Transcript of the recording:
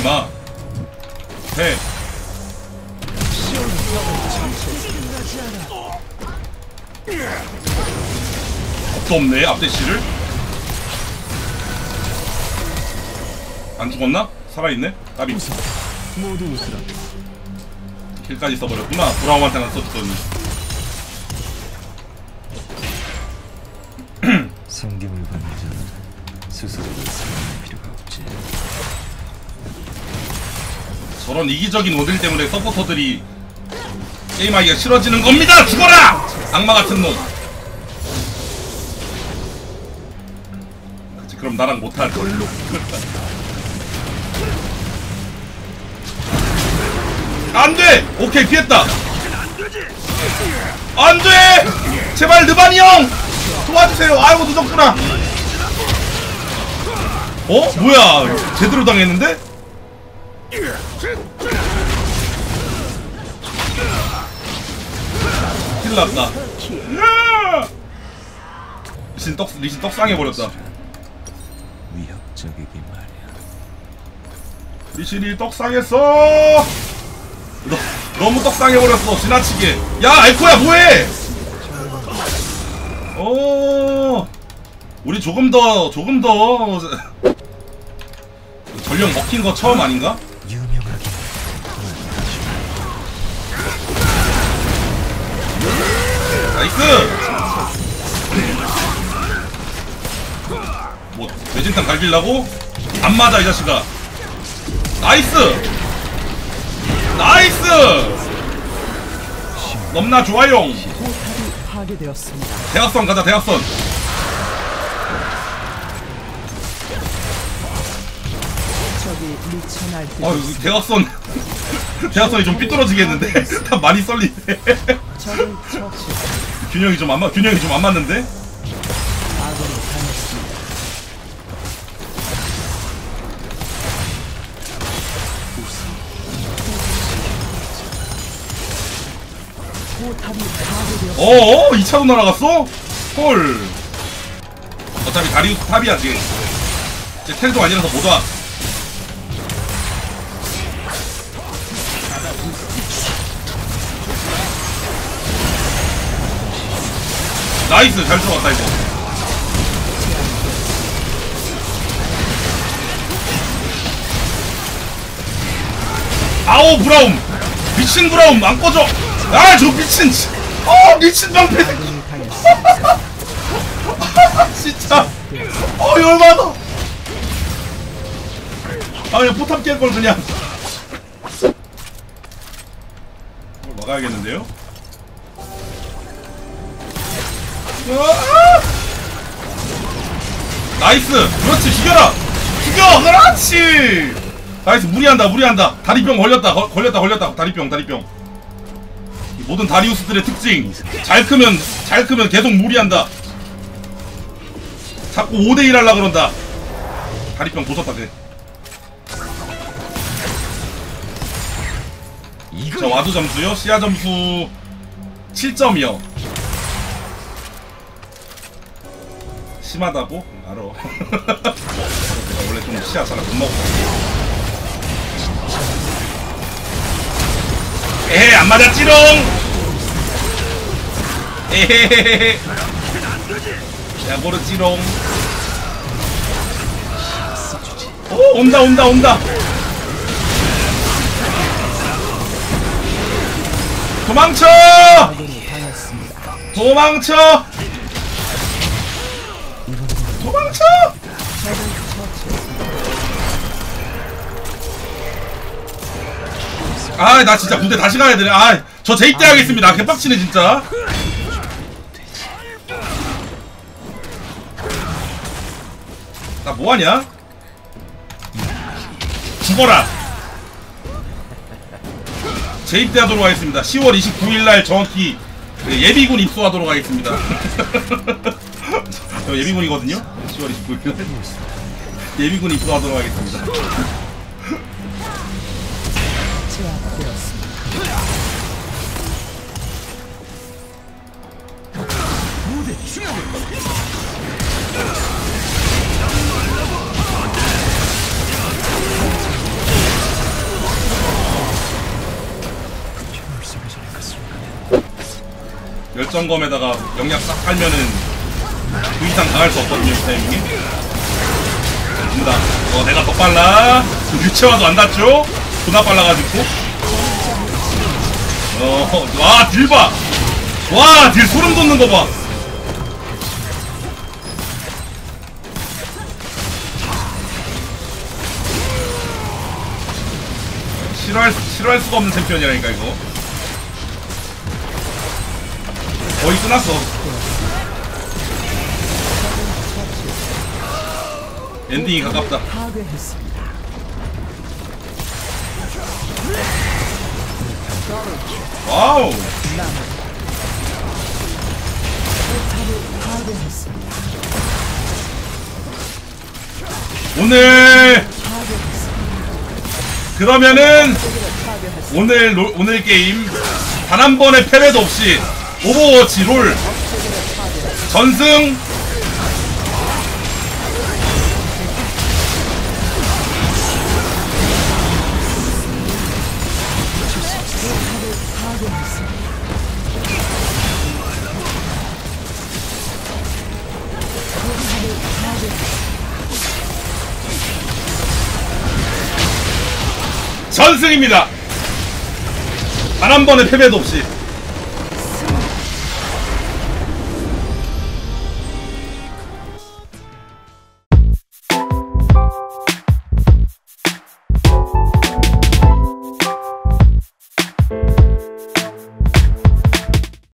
어 임마 해 겁도 없네 앞대시를 안 죽었나? 살아있네? 까비 모두 웃으라. 킬까지 써버렸구나 브라움한테만 써줬더니 성경을 받는 자는 스스로를 사랑할 필요가 없지. 저런 이기적인 원딜 때문에 서포터들이 게임하기가 싫어지는 겁니다 죽어라! 악마 같은 놈 그치 그럼 나랑 못할 걸로 안 돼! 오케이 피했다 안 돼! 제발 르바니 형! 도와주세요 아이고 늦었구나 어? 뭐야 제대로 당했는데? 큰일 났다. 리신 떡 리신 떡상해 버렸다. 위협적이기 말이야. 리신이 떡상했어! 너, 너무 떡상해 버렸어 지나치게. 야 알코야 뭐해? 어 우리 조금 더 조금 더. 전력 먹힌 거 처음 아닌가? 나이스! 뭐 매진탕 갈길라고? 안 맞아 이 자식아. 나이스! 나이스! 넘나 파괴되었습니다. 대학선 가자 날뛰고 아 여기 대학선. 대학선이 좀 삐뚤어지겠는데. 다 많이 썰리네. 균형이 좀 안 맞 균형이 좀 안 맞는데. 어어 2차도 날아갔어? 헐 어차피 다리우스 탑이야 지금 이제 텔도 아니라서 못 와 나이스 잘 들어갔다 이거 아오 브라움 미친 브라움 안 꺼져 아 저 미친 씨. 어 미친 방패. 진짜 어 열받아 아 그냥 포탑 깰 걸 그냥 이걸 막아야겠는데요? 나이스! 그렇지 죽여라! 죽여! 그렇지! 나이스 무리한다 무리한다. 다리병 걸렸다 거- 걸렸다 걸렸다. 다리병 다리병. 이 모든 다리우스들의 특징. 잘 크면 잘 크면 계속 무리한다. 자꾸 5대1 하려 그런다. 다리병 보셨다, 쟤. 자, 와드 점수요? 시야 점수 7점이요. 심하다고? 알아. 내가 원래 좀 시야 잘못 먹어. 에헤, 안 맞았지롱! 에헤헤헤. 야, 모르지롱. 오, 온다, 온다, 온다. 도망쳐! 도망쳐! 도망쳐! 아, 나 진짜 군대 다시 가야 되네. 아, 저 재입대 하겠습니다. 개빡치네, 진짜. 나 뭐하냐? 죽어라! 재입대하도록 하겠습니다. 10월 29일 날 정확히 그 예비군 입소하도록 하겠습니다. 저 예비군이거든요? 10월 29일 예비군 입고 가도록 하겠습니다 열정검에다가 영약 싹 깔면은 그 이상 당할 수 없거든요 이 타이밍에. 됩니다. 어 내가 더 빨라. 유채화도 안 닿죠? 존나 빨라가지고. 어와딜봐. 와딜 소름 돋는 거봐. 싫어할, 수- 싫어할 수가 없는 챔피언이라니까 이거. 거의 끝났어 엔딩이 가깝다. 와우. 오늘. 그러면은. 오늘 롤- 오늘 게임 단 한 번의 패배도 없이 오버워치 롤 전승 전승입니다. 단 한 번의 패배도 없이